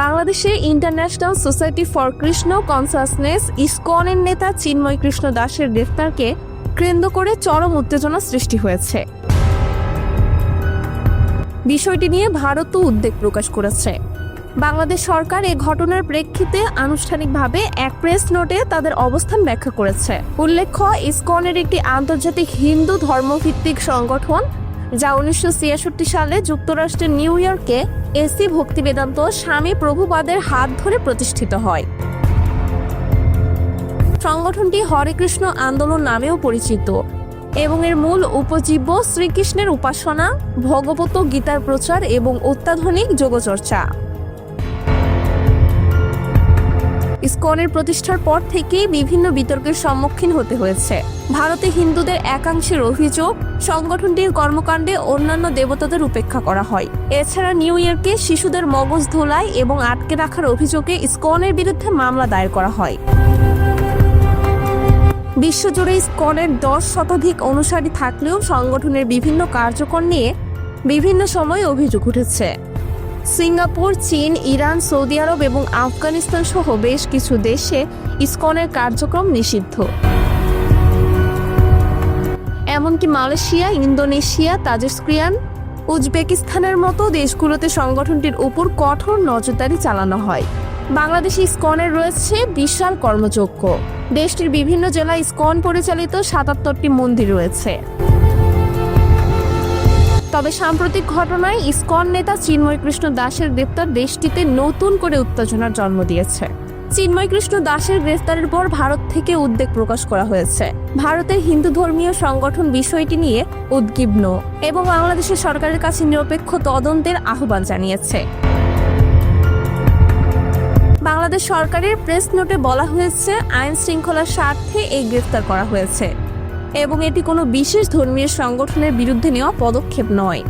বাংলাদেশে international society for Krishna consciousness ইসকনের নেতা চিন্ময় কৃষ্ণ দাসের গ্রেফতারকে কেন্দ্র করে চরম উত্তেজনা সৃষ্টি হয়েছে। বিষয়টি নিয়ে ভারতও উদ্বেগ প্রকাশ করেছে। বাংলাদেশ সরকার এ ঘটনার প্রেক্ষিতে আনুষ্ঠানিকভাবে এক প্রেস নোটে তাদের অবস্থান ব্যাখ্যা করেছে। উল্লেখ্য, ইসকনের একটি আন্তর্জাতিক হিন্দু ধর্মভিত্তিক সংগঠন, যা উনিশশো সালে যুক্তরাষ্ট্রের নিউ ইয়র্কে এসি ভক্তি বেদান্ত স্বামী প্রভুপাদের হাত ধরে প্রতিষ্ঠিত হয়। সংগঠনটি হরে কৃষ্ণ আন্দোলন নামেও পরিচিত এবং এর মূল উপজীব্য শ্রীকৃষ্ণের উপাসনা, ভগবত গীতার প্রচার এবং অত্যাধুনিক যোগচর্চা। ইসকনের প্রতিষ্ঠার পর থেকেই বিভিন্ন বিতর্কের সম্মুখীন হতে হয়েছে। ভারতে হিন্দুদের একাংশের অভিযোগ, সংগঠনটির কর্মকাণ্ডে অন্যান্য দেবতাদের উপেক্ষা করা হয়। এছাড়া নিউ ইয়র্কে শিশুদের মগজ ধোলাই এবং আটকে রাখার অভিযোগে ইসকনের বিরুদ্ধে মামলা দায়ের করা হয়। বিশ্বজুড়ে ইসকনের দশ শতাধিক অনুসারী থাকলেও সংগঠনের বিভিন্ন কার্যক্রম নিয়ে বিভিন্ন সময় অভিযোগ উঠেছে। সিঙ্গাপুর, চীন, ইরান, সৌদি আরব এবং আফগানিস্তান সহ বেশ কিছু দেশে ইসকনের কার্যক্রম নিষিদ্ধ। এমনকি মালয়েশিয়া, ইন্দোনেশিয়া তাজিস্ক্রিয়ান উজবেকিস্তানের মতো দেশগুলোতে সংগঠনটির উপর কঠোর নজরদারি চালানো হয়। বাংলাদেশে ইসকনের রয়েছে বিশাল কর্মযোগ্য দেশটির বিভিন্ন জেলায় ইসকন পরিচালিত সাতাত্তরটি মন্দির রয়েছে। তবে সাম্প্রতিক ঘটনায় ইসকন নেতা চিন্ময় কৃষ্ণ দাসের গ্রেপ্তার দেশটিতে নতুন করে উত্তেজনার জন্ম দিয়েছে। চিন্ময় কৃষ্ণ দাসের গ্রেফতারের পর ভারত থেকে উদ্বেগ প্রকাশ করা হয়েছে। ভারতের হিন্দু ধর্মীয় সংগঠন বিষয়টি নিয়ে উদ্বিগ্ন এবং বাংলাদেশের সরকারের কাছে নিরপেক্ষ তদন্তের আহ্বান জানিয়েছে। বাংলাদেশ সরকারের প্রেস নোটে বলা হয়েছে আইন শৃঙ্খলার স্বার্থে এই গ্রেফতার করা হয়েছে। এবং এটি কোনো বিশেষ ধর্মীয় সংগঠনের বিরুদ্ধে নেওয়া পদক্ষেপ নয়।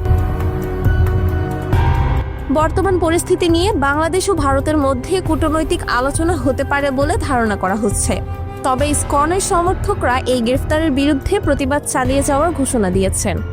বর্তমান পরিস্থিতি নিয়ে বাংলাদেশ ও ভারতের মধ্যে কূটনৈতিক আলোচনা হতে পারে বলে ধারণা করা হচ্ছে। তবে স্কনের সমর্থকরা এই গ্রেফতারের বিরুদ্ধে প্রতিবাদ চালিয়ে যাওয়ার ঘোষণা দিয়েছেন।